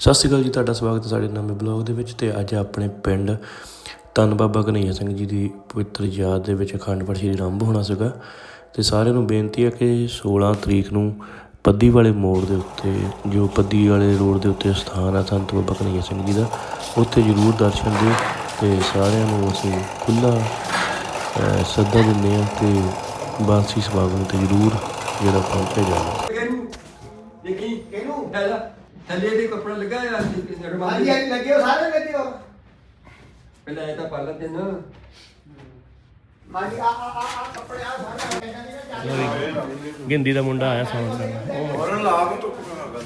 ਸਤਿ ਸ਼੍ਰੀ ਅਕਾਲ ਜੀ ਤੁਹਾਡਾ ਸਵਾਗਤ ਹੈ ਸਾਡੇ ਨਵੇਂ ਬਲੌਗ ਦੇ ਵਿੱਚ ਤੇ ਅੱਜ ਆਪਣੇ ਪਿੰਡ ਧੰਨ ਬਾਬਾ ਕਨਈਆ ਸਿੰਘ ਜੀ ਦੀ ਪਵਿੱਤਰ ਯਾਦ ਦੇ ਵਿੱਚ ਅਖੰਡ ਪਾਠ ਸ਼੍ਰੀ ਆਰੰਭ ਹੋਣਾ ਸੀਗਾ ਤੇ ਸਾਰਿਆਂ ਨੂੰ ਬੇਨਤੀ ਹੈ ਕਿ 16 ਤਰੀਕ ਨੂੰ ਪੱਦੀ ਵਾਲੇ ਮੋੜ ਦੇ ਉੱਤੇ ਜੋ ਪੱਦੀ ਵਾਲੇ ਰੋਡ ਦੇ ਉੱਤੇ ਸਥਾਨ ਆ ਸੰਤ ਬਾਬਾ ਕਨਈਆ ਸਿੰਘ ਜੀ ਦਾ ਉੱਥੇ ਜ਼ਰੂਰ ਦਰਸ਼ਨ ਦਿਓ ਤੇ ਸਾਰਿਆਂ ਨੂੰ ਅਸੀਂ ਖੁੱਲ੍ਹਾ ਸੱਦਾ ਦਿੰਦੇ ਹਾਂ ਕਿ ਬਾਂਸੀ ਸਮਾਗਮ ਤੇ ਜ਼ਰੂਰ ਜਿਹੜਾ ਪਹੁੰਚਿਆ ਜਾਵੇ ਕਿਹਨੂੰ ਦੇਖੀ ਕਿਹਨੂੰ? ਥੱਲੇ ਥੱਲੇ ਦੇ ਕੱਪੜਾ ਲੱਗਾ ਆ ਨਰਮਾ ਹਾਂਜੀ ਹਾਂਜੀ ਲੱਗੇ ਹੋ ਸਾਰੇ ਲੱਗੇ ਹੋ ਪਹਿਲਾਂ ਇਹ ਤਾਂ ਪਾਲਣ ਦੇ ਨਾ। ਹਾਂਜੀ ਆ ਆ ਆ ਆ ਕੱਪੜੇ ਆ ਸਾਰੇ ਗਿੰਦੀ ਦਾ ਮੁੰਡਾ ਆਇਆ ਸਾਉਣ ਦਾ ਹੋਰਨ ਲਾ ਕੇ ਚੁੱਪ ਕਰ ਗੱਲ।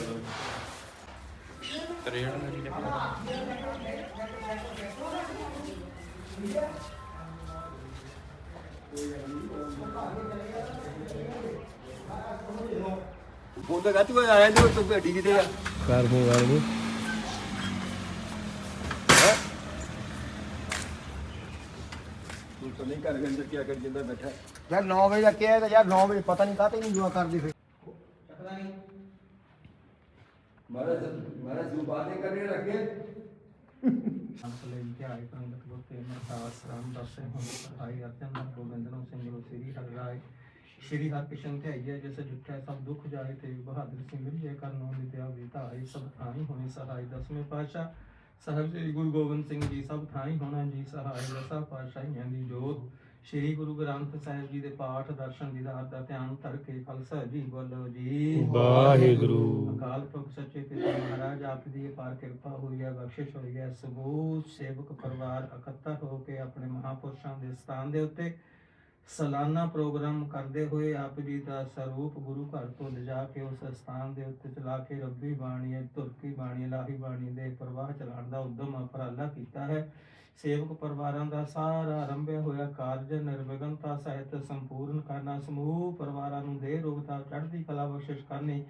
ਫੋਨ ਉਹਦਾ ਗੱਤੂ ਆਇਆ ਨਹੀਂ ਤੂੰ ਭੇਡੀ ਕਿਤੇ ਆ? ਕਰ ਮੂੰ ਕਰ ਮੂੰ ਤੂੰ ਤਾਂ ਨਹੀਂ ਕਰ ਗੰਦਰ ਕੀ ਕਰ ਜਿੰਦਾ ਬੈਠਾ। ਯਾਰ 9 ਵਜੇ ਦਾ ਕਿਹਾ ਤਾਂ ਯਾਰ 9 ਵਜੇ ਪਤਾ ਨਹੀਂ ਕਾਤੇ ਨਹੀਂ ਦੁਆ ਕਰਦੀ ਫਿਰ। ਪਤਾ ਨਹੀਂ ਮਹਾਰਾਜ ਮਹਾਰਾਜ ਜੋ ਬਾਤੇ ਕਰਨੇ ਰੱਖੇ ਲਈ ਧਿਆਏ ਪੰਡਤ ਗੁਰਤੇ ਮਰਦਾਸ ਰਾਮਦਾਸ ਸਿੰਘ ਪੜਾਈ ਅਤਿਅੰਤ ਗੋਬਿੰਦਨੋ ਸਿੰਘ ਗੁਰੂ ਸ੍ਰੀ ਹਰਿ ਰਾਏ ਸ਼੍ਰੀ ਹਰਿਕ੍ਰਿਸ਼ਨ ਧਿਆਈਏ ਜਿਸ ਜੁਟਿਆ ਸਭ ਦੁੱਖ ਜਾਏ ਤੇ ਬਹਾਦਰ ਸਿੰਘ ਜੀ ਕਰਨੋਂ ਵਿਦਿਆ ਵਿਧਾਈ ਸਭ ਥਾਈ ਹੋਣੀ ਸਹਾਈ ਦਸਵੇਂ ਪਾਤਸ਼ਾਹ। ਸਾਹਿਬ ਸ੍ਰੀ ਗੁਰੂ ਗੋਬਿੰਦ ਸਿੰਘ ਜੀ ਸਭ ਥਾਈ ਹੋਣਾ ਜੀ ਸਹਾਈ ਦਸਾਂ ਪਾਤਸ਼ਾਹੀਆਂ ਦੀ ਜੋਤ। ਸ਼੍ਰੀ ਗੁਰੂ ਗ੍ਰੰਥ ਸਾਹਿਬ ਜੀ ਦੇ ਪਾਠ ਦਰਸ਼ਨ ਦੀਦਾਰ ਦਾ ਧਿਆਨ ਧਰ ਕੇ ਖਾਲਸਾ ਜੀ ਬੋਲੋ ਜੀ। ਵਾਹਿਗੁਰੂ। ਅਕਾਲ ਪੁਰਖ ਸੱਚੇ ਪਿਤਾ ਮਹਾਰਾਜ ਆਪ ਦੀ ਅਪਾਰ ਕਿਰਪਾ ਹੋਈ ਹੈ ਬਖਸ਼ਿਸ਼ ਹੋਈ ਹੈ। ਸਮੂਹ ਸੇਵਕ ਪਰਿਵਾਰ ਇਕੱਠਾ ਹੋ ਕੇ ਆਪਣੇ ਮਹਾਪੁਰਸ਼ਾਂ ਦੇ ਸਥਾਨ ਦੇ ਉੱਤੇ ਸਾਲਾਨਾ ਪ੍ਰੋਗਰਾਮ ਕਰਦੇ ਹੋਏ ਆਪ ਜੀ ਦਾ ਸਰੂਪ ਗੁਰੂ ਘਰ ਤੋਂ ਲਿਜਾ ਕੇ ਉਸ ਸਥਾਨ ਦੇ ਉੱਤੇ ਚਲਾ ਕੇ ਰੱਬੀ ਬਾਣੀ ਤੁਰਕੀ ਬਾਣੀ ਲਾਹੀ ਬਾਣੀ ਦੇ ਪ੍ਰਵਾਹ ਚਲਾਉਣ ਦਾ ਉਦਮ ਉਪਰਾਲਾ ਕੀਤਾ ਹੈ। ਸੇਵਕ ਪਰਿਵਾਰਾਂ ਦਾ ਸਾਰਾ ਆਰੰਭਿਆ ਹੋਇਆ ਕਾਰਜ ਨਿਰਵਿਘਨਤਾ ਸਹਿਤ ਸੰਪੂਰਨ ਕਰਨਾ, ਸਮੂਹ ਪਰਿਵਾਰਾਂ ਨੂੰ ਦੇ ਰੋਗਤਾ ਚੜ੍ਹਦੀ ਕਲਾ ਬਖਸ਼ਿਸ਼ ਕਰਨੀ,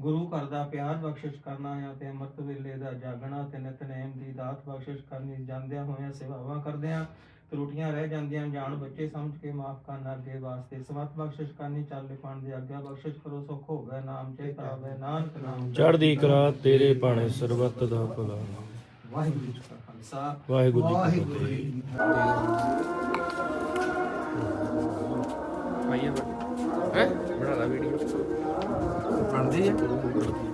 ਗੁਰੂ ਘਰ ਦਾ ਪਿਆਰ ਬਖਸ਼ਿਸ਼ ਕਰਨਾ ਹੈ ਤੇ ਅੰਮ੍ਰਿਤ ਵੇਲੇ ਦਾ ਜਾਗਣਾ ਤੇ ਨਿਤਨੇਮ ਦੀ ਦਾਤ ਬਖਸ਼ਿਸ਼ ਕਰਨੀ, ਜਾਂਦਿਆਂ ਹੋਇਆਂ ਸੇਵਾਵਾਂ ਕਰਦਿਆਂ ਤਰੁੱਟੀਆਂ ਰਹਿ ਜਾਂਦੀਆਂ ਜਾਣ ਬੱਚੇ ਸਮਝ ਕੇ ਮਾਫ ਕਰਨਾ ਅੱਗੇ ਵਾਸਤੇ। ਸਮਤ ਬਖਸ਼ਿਸ਼ ਕਰਨੀ ਚੱਲੇ ਪਾਣ ਦੀ ਆਗਿਆ ਬਖਸ਼ਿਸ਼ ਕਰੋ ਸੁਖ ਹੋਵੇ ਨਾਮ ਚੇਤਾ ਆਵੇ ਨਾਨਕ ਨਾਮ ਚੜ੍ਹਦੀ ਕਲਾ ਤੇਰੇ ਭਾਣੇ ਸਰਬੱਤ ਦਾ ਭਲਾ। ਵਾਹਿਗੁਰੂ ਜੀ ਕਾ ਖਾਲਸਾ। ਵਾਹਿਗੁਰੂ ਜੀ ਕੀ ਵਾਹਿਗੁਰੂ ਫਤਿਹ। ਜੀ ਕੀ ਫਤਿਹ।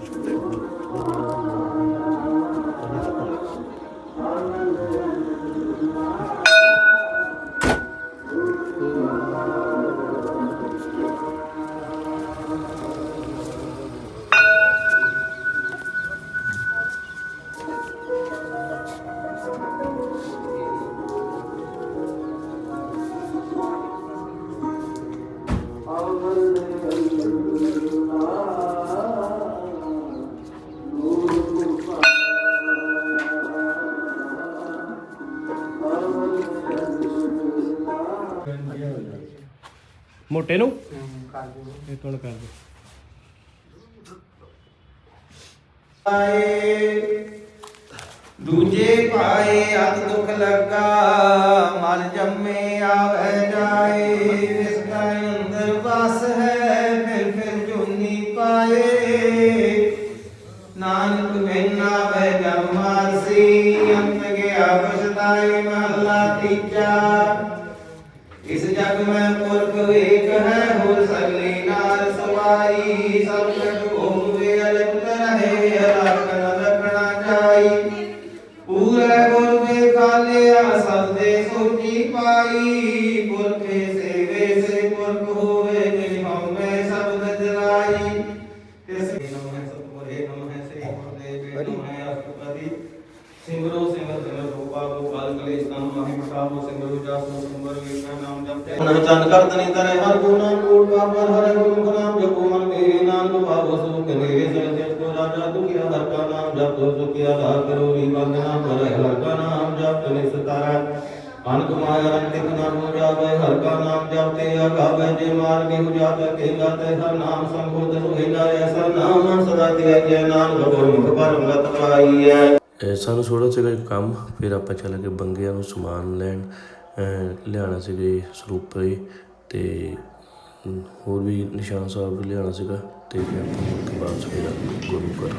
ਮੋਟੇ ਨੂੰ? ਕਰ ਦਿਓ। ਇਹ ਕੌਣ ਕਰ ਦੇ ਆਏ ਦੂਜੇ ਪਾਏ ਅਤ ਦੁਖ ਲੱਗਾ ਮਲ ਜੰਮੇ ਆਵੇ ਜਾਏ। ਇਸ ਦਾ ਅੰਦਰ ਵਸ ਹੈ ਫਿਰ ਫਿਰ ਜੁਨੀ ਪਾਏ। ਨਾਨਕ ਬਿਨਾ ਬੈ ਜਮਾਸੀ ਅੰਤ ਗਿਆ ਪਛਤਾਈ ਮਹਲਾ ਤੀਜਾ। ਇਸ ਜਗ ਮੈਂ ਕਾਲਿਆ ਸਭ ਦੇ ਸੋਚੀ ਪਾਈ, ਪੁਰਖੇ ਸੇਵੇ ਸੇ ਪੁਰਖ ਹੋਵੇ, ਜਿਨ ਹਉਮੈ ਸਬਦ ਜਲਾਈ ਤਿਸ ਨਮਹਿ ਸਤਿਗੁਰੇ ਨਮਹਿ ਸ੍ਰੀ ਗੁਰਦੇਵ ਨਮਹਿ ਅਸ਼ਟਪਦੀ। ਸਿਮਰੋ ਸਿਮਰ ਸਿਮਰ ਰੂਪਾ ਗੋਪਾਲ ਕਲੇਸ਼ ਤਨ ਮਾਹਿ ਮਟਾਵੋ ਸਿਮਰੋ ਜਾਸੋ ਸਿਮਰ ਵੇਖਣਾ ਨਾਮ ਜਪਤੇ ਮਨ ਚੰਦ ਕਰ ਤਨੀ ਤਰੇ ਹਰ ਗੁਣਾ ਕੋਟ ਕਾ ਪਰ ਹਰ ਗੁਰੂ ਨਾਮ ਜਪੋ ਮਨ ਮੇਰੇ ਨਾਮ ਭਾਵੋ ਸੁਖ ਮੇਰੇ ਸਹਿ ਦੁਖਿਆ ਹਰ ਕਾ ਨਾਮ ਜਪ ਤੋ ਸੁਖਿਆ ਲਾ ਕਰੋ ਰੀ ਬੰਦਨਾ ਪਰ ਹਰ ਕਾ ਨਾਮ ਜਪ ਤਨੇ ਸਤਾਰਾ ਅਨਕ ਮਾਇਆ ਰੰਗ ਨਾ ਹੋ ਜਾਵੇ ਹਰ ਕਾ ਨਾਮ ਜਪਤੇ ਅਗਾਵੇ ਜੇ ਮਾਰਗੇ ਹੋ ਜਾਵੇ ਕੇ ਗਾਤੇ, ਹਰ ਨਾਮ ਸੰਬੋਧ ਹੋਏ ਨਾ ਐਸਾ ਨਾਮ ਸਦਾ ਤੇ ਜੈ ਨਾਮ ਗੁਰਮੁਖ ਪਰਮਗਤ ਪਾਈਐ। ਅਹ ਸਾਨੂੰ ਥੋੜਾ ਸੀਗਾ ਕੰਮ, ਫਿਰ ਆਪਾਂ ਚੱਲ ਗਏ ਬੰਗਿਆਂ ਨੂੰ ਸਮਾਨ ਲੈਣ। ਲਿਆਣਾ ਸੀਗੇ ਸਰੂਪੇ ਤੇ ਹੋਰ ਵੀ ਨਿਸ਼ਾਨ ਸਾਹਿਬ ਲਿਆਣਾ ਸੀਗਾ। ਤੇ ਫਿਰ ਆਪਾਂ ਮੁੜ ਕੇ ਵਾਪਸ ਫਿਰ ਗੁਰੂ ਘਰ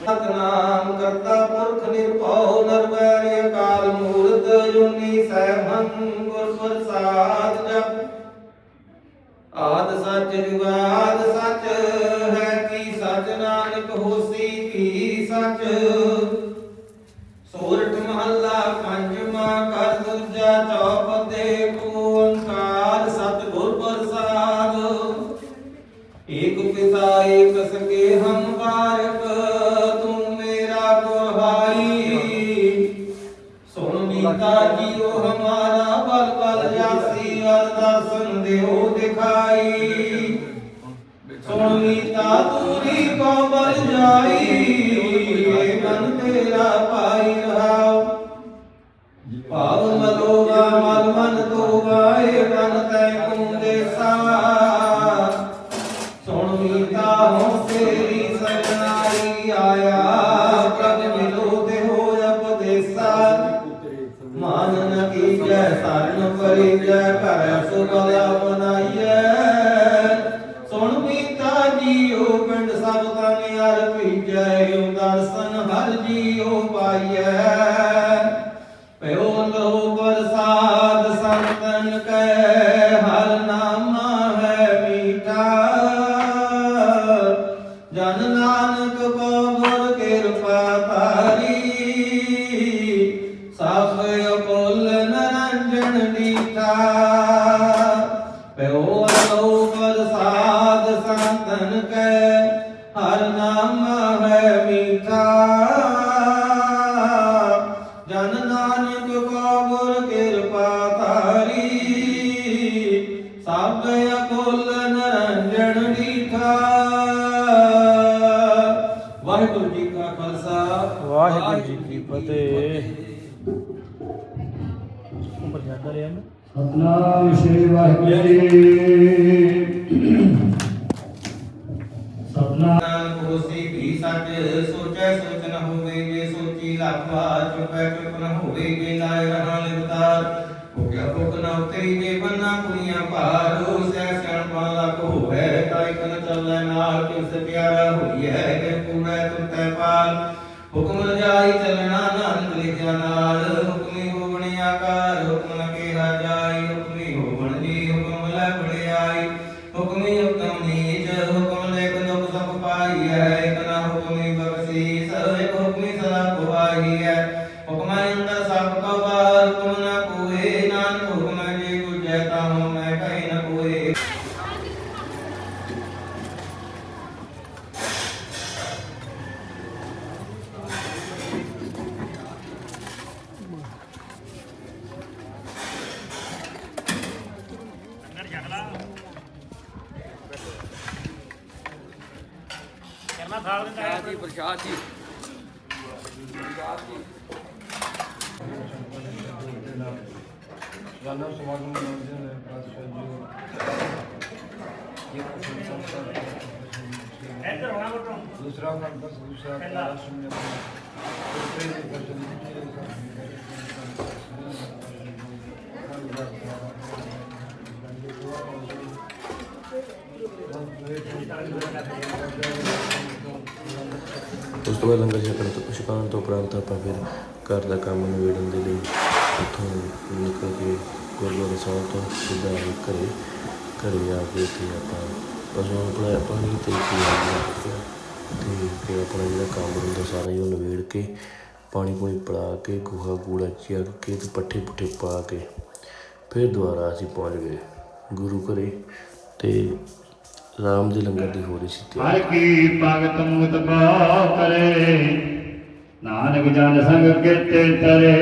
ਸਤਨਾਮ ਕਰਤਾ ਪੁਰਖ ਨਿਰਭਉ ਨਿਰਵੈਰ ਅਕਾਲ ਮੂਰਤ ਜੁਨੀ ਸੈਭੰ ਗੁਰ ਪ੍ਰਸਾਦ ਜਪ ਆਦ ਸੱਚ ਜੁਗਾਦ ਸੱਚ ਹੈ ਕੀ ਸੱਚ ਨਾਨਕ ਹੋਸੀ ਕੀ ਸੱਚ? ਸੋਰਠ ਮਹੱਲਾ ਪੰਜਵਾਂ ਕਰ ਦੂਜਾ ਚੌਪਦੇ ਓੰਕਾਰ ਸਤਿਗੁਰ ਪ੍ਰਸਾਦ। ਏਕ ਪਿਤਾ ਏਕ ਸਕੇ ਹਮ ਬਾਰਕ ਤੂੰ ਮੇਰਾ ਗੁਰਹਾਈ ਸੁਣ ਮੀਤਾ ਜੀਓ ਹਮਾਰਾ ਦਰਸ਼ਨ ਦਿਖਾਈ। ਸੁਣ ਤਾ ਤੂਰੀ ਕੋ ਬਲ ਜਾਈ। ਏ ਮਨ ਤੇਰਾ ਪਾਈ ਰਹਾਉ। ਭਾਵ ਮਲੋਗਾ ਮਲ ਮਨ ਤੋਗਾ ਏ ਮਨ ਤੈ ਦਰਸ਼ਨ ਹਰ ਜੀਓ ਪਾਈਐ। ਵਾਹਿਗੁਰੂ ਜੀ ਕਾ ਖਾਲਸਾ ਵਾਹਿਗੁਰੂ ਜੀ ਕੀ ਫਤਿਹ। ਉੱਪਰ ਜਾਂਦਾ ਰਿਹਾ ਮੈਂ ਸਤਨਾਮ ਸ੍ਰੀ ਵਾਹਿਗੁਰੂ ਜੀ। ਸਤਨਾਮ। ਹੋਸੀ ਵੀ ਸੱਚ ਸੋਚੈ ਸੋਚ ਨ ਹੋਵੇ ਜੇ ਸੋਚੀ ਲੱਖ ਵਾਰ ਚੁਪੈ ਚੁਪ ਨ ਹੋਵੇ ਜੇ ਲਾਇ ਰਹਾ ਲਿਵਤਾਰ। ਭੁਗਿਆ ਭੁਗ ਨ ਉਤਰੀ ਜੇ ਬੰਨਾ ਕੁੜੀਆਂ ਭਾਰ ਸੈ ਸਿਆਣ ਪਾ ਲੱਖ ਹੋਵੇ ਤਾਈ ਕਨ ਚੱਲੈ ਨਾਲ ਕਿਸ ਪਿਆਰਾ ਹੋਈਐ ਕਿ ਪੂਰੈ ਤੁਰਤੈ ਪਾਲ ਹੁਕਮ ਰਜਾਈ ਚੱਲਣਾ ਨਾਨਕ ਲਿਖਿਆ ਨਾਲ। ਹੁਕਮੀ ਹੋਵਣੀ ਆਕਾਰ, ਹੁਕਮ ਨ ਕਿਹਾ ਜਾਈ। ਹੁਕਮੀ ਹੋਵਣ ਜੀ ਹੁਕਮ ਲੈ ਬੜਿਆਈ ਹੁਕਮੀ ਹੁਕਮ ਨੀਚ, ਹੁਕਮ ਲੈ ਕਨੁਕ ਸਭ ਪਾਈ ਹੈ ਇਕ ਨਾ ਹੁਕਮੀ ਬਖਸ਼ੀਸ, ਇਕ ਹੁਕਮੀ ਸਦਾ ਪੁਆਈ ਹੈ ਹੁਕਮ ਅੰਦਰ ਸਭ ਕੋ ਬਾਹਰ ਹੁਕਮ ਨਾ ਕੋਏ ਨਾਨਕ ਹੁਕਮ ਜੇ ਗੁਜੈ ਤਾ ਹਉ ਮੈਂ ਕਹਿ ਨ ਕੋਏ ਮੰਨਦੇ ਹੋਏ ਪਾਤਸ਼ਾਹ ਜੀ ਇਹ ਕੁਸਮ ਸੰਸਾਰ ਇੱਧਰ ਹੋਣਾ ਬਟੋ। ਦੂਸਰਾ ਕੰਪਸ ਦੂਸਰਾ ਤੀਸਰੇ ਦੇ ਦਰਸ਼ਨ ਤੀਸਰੇ ਉਸ ਤੋਂ ਬਾਅਦ ਲੰਗਰ ਛਕਣ ਤੋਂ ਛਕਾਉਣ ਤੋਂ ਉਪਰੰਤ ਆਪਾਂ ਫਿਰ ਘਰ ਦਾ ਕੰਮ ਨਿਬੇੜਨ ਦੇ ਲਈ ਉੱਥੋਂ ਨਿਕਲ ਕੇ ਗੁਰਦੁਆਰਾ ਸਾਹਿਬ ਤੋਂ ਸਿੱਧਾ ਘਰੇ ਘਰੇ ਆ ਕੇ ਤੇ ਆਪਾਂ ਪਸ਼ੂਆਂ ਨੂੰ ਪਿਲਾਇਆ ਪਾਣੀ ਤੇ ਪਿਆ ਤੇ ਫਿਰ ਆਪਣਾ ਜਿਹੜਾ ਕੰਮ ਹੁੰਦਾ ਸਾਰਾ ਹੀ ਉਹ ਨਿਬੇੜ ਕੇ ਪਾਣੀ ਪੂਣੀ ਪਿਲਾ ਕੇ, ਗੋਹਾ ਗੂੜਾ ਚੱਕ ਕੇ ਤੇ ਪੱਠੇ ਪੁੱਠੇ ਪਾ ਕੇ ਫਿਰ ਦੁਬਾਰਾ ਅਸੀਂ ਪਹੁੰਚ ਗਏ ਗੁਰੂ ਘਰੇ ਤੇ ਰਾਮ ਦੇ ਲੰਗਰ ਦੀ ਹੋ ਰਹੀ ਸੀ ਹਰ ਕੀ ਭਗਤ ਮੁਕਤ ਪਾਉ ਕਰੇ ਨਾਨਕ ਜਨ ਸੰਗ ਕਿਤੇ ਤਰੇ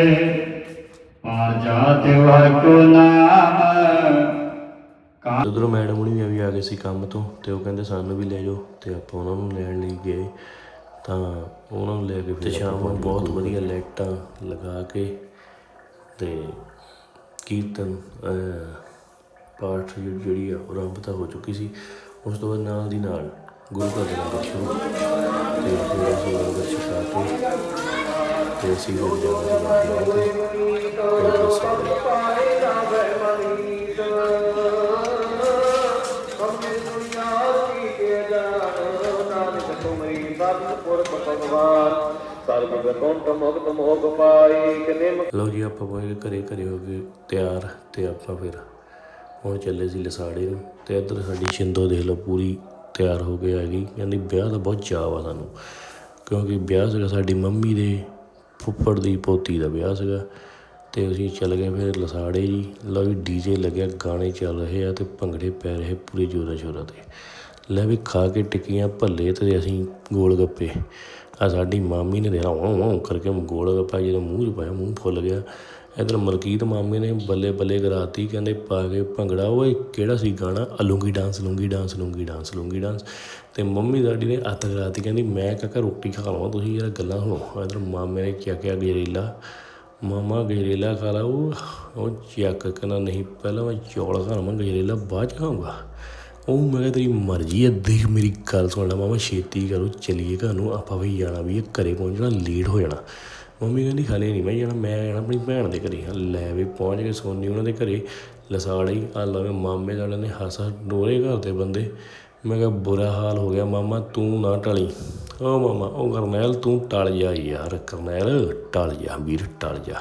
ਪਾਰ ਜਾਤੇ ਹਰ ਕੋ ਨਾਮ ਉਧਰੋਂ ਮੈਡਮ ਹੁਣੀ ਵੀ ਆ ਗਏ ਸੀ ਕੰਮ ਤੋਂ ਤੇ ਉਹ ਕਹਿੰਦੇ ਸਾਨੂੰ ਵੀ ਲੈ ਜਾਓ ਤੇ ਆਪਾਂ ਉਹਨਾਂ ਨੂੰ ਲੈਣ ਲਈ ਗਏ ਤਾਂ ਉਹਨਾਂ ਨੂੰ ਲੈ ਕੇ ਫਿਰ ਸ਼ਾਮ ਨੂੰ ਬਹੁਤ ਵਧੀਆ ਲਾਈਟਾਂ ਲਗਾ ਕੇ ਤੇ ਕੀਰਤਨ ਅਹ, ਪਾਠ ਜਿਹੜੀ ਜਿਹੜੀ ਆ ਉਹ ਆਰੰਭਤਾ ਹੋ ਚੁੱਕੀ ਸੀ। ਉਸ ਤੋਂ ਬਾਅਦ ਨਾਲ ਦੀ ਨਾਲ ਗੁਰੂ ਘਰ ਦੇ ਲੰਗਰ ਸ਼ੁਰੂ ਤੇ ਫਿਰ ਅਸੀਂ ਲੰਗਰ ਛਕਾ ਕੇ ਤੇ ਅਸੀਂ ਫਿਰ ਜਾਣਾ ਸੀ ਬਾਕੀ ਤੇ ਤੇ ਲੋ ਜੀ, ਆਪਾਂ ਪਹੁੰਚ ਘਰੇ ਘਰੇ ਹੋ ਗਏ ਤਿਆਰ ਤੇ ਆਪਾਂ ਫਿਰ ਹੁਣ ਚੱਲੇ ਸੀ ਲਸਾੜੇ ਨੂੰ ਤੇ ਇੱਧਰ ਸਾਡੀ ਸ਼ਿੰਦੋ ਦੇਖ ਲਓ ਪੂਰੀ ਤਿਆਰ ਹੋ ਕੇ ਆ ਗਈ। ਕਹਿੰਦੀ ਵਿਆਹ ਦਾ ਬਹੁਤ ਚਾਅ ਆ ਸਾਨੂੰ, ਕਿਉਂਕਿ ਵਿਆਹ ਸੀਗਾ ਸਾਡੀ ਮੰਮੀ ਦੇ ਫੁੱਫੜ ਦੀ ਪੋਤੀ ਦਾ ਵਿਆਹ ਸੀਗਾ ਤੇ ਅਸੀਂ ਚੱਲ ਗਏ ਫਿਰ ਲਸਾੜੇ ਜੀ। ਲਓ ਵੀ ਡੀਜੇ ਲੱਗਿਆ, ਗਾਣੇ ਚੱਲ ਰਹੇ ਆ ਤੇ ਭੰਗੜੇ ਪੈ ਰਹੇ ਪੂਰੇ ਜੋਰਾਂ ਸ਼ੋਰਾਂ ਤੇ। ਲੈ ਵੀ ਖਾ ਕੇ ਟਿੱਕੀਆਂ ਭੱਲੇ ਤੇ ਅਸੀਂ ਗੋਲ ਗੱਪੇ। ਆ ਸਾਡੀ ਮਾਮੀ ਨੇ ਦੇਣਾ ਵਾਂ ਕਰਕੇ ਗੋਲ ਗੱਪਾ ਜਦੋਂ ਮੂੰਹ 'ਚ ਪਾਇਆ, ਮੂੰਹ ਫੁੱਲ ਗਿਆ। ਇਧਰ ਮਲਕੀਤ ਮਾਮੇ ਨੇ ਬੱਲੇ ਬੱਲੇ ਕਰਾਤੀ, ਕਹਿੰਦੇ ਪਾ ਕੇ ਭੰਗੜਾ, ਓਏ ਕਿਹੜਾ ਸੀ ਗਾਣਾ? ਅਲੂੰਗੀ dance, lungi dance lungi dance lungi dance. ਤੇ ਮੰਮੀ ਸਾਡੀ ਨੇ ਹੱਥ ਕਰਾਤੀ, ਕਹਿੰਦੀ ਮੈਂ ਕਾਕਾ ਰੋਟੀ ਖਾ ਲਵਾਂ, ਤੁਸੀਂ ਯਾਰ ਗੱਲਾਂ ਸੁਣੋ। ਇਧਰ ਮਾਮੇ ਨੇ ਚੱਕਿਆ ਗਜਰੇਲਾ ਮਾਮਾ ਗਜਰੇਲਾ ਖਾ ਲਾ, ਉਹ ਉਹ ਚੱਕ ਕਹਿੰਦਾ, ਨਹੀਂ, ਪਹਿਲਾਂ ਮੈਂ ਚੌਲ ਖਾਵਾਂ ਗਜਰੇਲਾ ਬਾਅਦ ਚ ਖਾਊਂਗਾ। ਉਹ ਮੈਂ ਕਿਹਾ, ਤੇਰੀ ਮਰਜ਼ੀ ਹੈ ਦੇਖ ਮੇਰੀ ਗੱਲ ਸੁਣ ਲੈ ਮਾਮਾ, ਛੇਤੀ ਕਰੋ, ਚਲੀਏ ਘਰ ਨੂੰ, ਆਪਾਂ ਵੀ ਜਾਣਾ ਵੀ ਇਹ ਘਰੇ ਪਹੁੰਚਣਾ ਲੇਟ ਹੋ ਜਾਣਾ। ਮੰਮੀ ਕਹਿੰਦੀ, ਹਲੇ ਨਹੀਂ ਮੈਂ ਜਾਣਾ ਮੈਂ ਜਾਣਾ ਆਪਣੀ ਭੈਣ ਦੇ ਘਰੇ। ਲੈ ਵੀ ਪਹੁੰਚ ਕੇ ਸੋਨੀ ਉਹਨਾਂ ਦੇ ਘਰੇ, ਲਸਾੜੀ ਆ ਲਵੇ ਮਾਮੇ ਸਾਡੇ ਨੇ ਹੱਸ ਡੋਰੇ ਘਰ ਦੇ ਬੰਦੇ। ਮੈਂ ਕਿਹਾ, ਬੁਰਾ ਹਾਲ ਹੋ ਗਿਆ ਮਾਮਾ, ਤੂੰ ਨਾ ਟਲੀ। ਓ ਮਾਮਾ ਉਹ ਕਰਨੈਲ, ਤੂੰ ਟਲ ਜਾ ਯਾਰ, ਕਰਨੈਲ, ਟਲ ਜਾ ਵੀਰ, ਟਲ ਜਾ।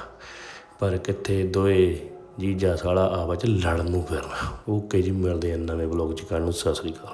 ਪਰ ਕਿੱਥੇ ਦੋਏ ਜੀਜਾ ਸਾਲਾ ਆਪਸ ਚ ਲੜਨ ਨੂੰ ਫਿਰਨਾ। ਓਕੇ ਜੀ, ਮਿਲਦੇ ਆ ਨਵੇਂ ਬਲੌਗ ਚ। ਕੱਲ੍ਹ ਨੂੰ ਸਤਿ ਸ੍ਰੀ ਅਕਾਲ।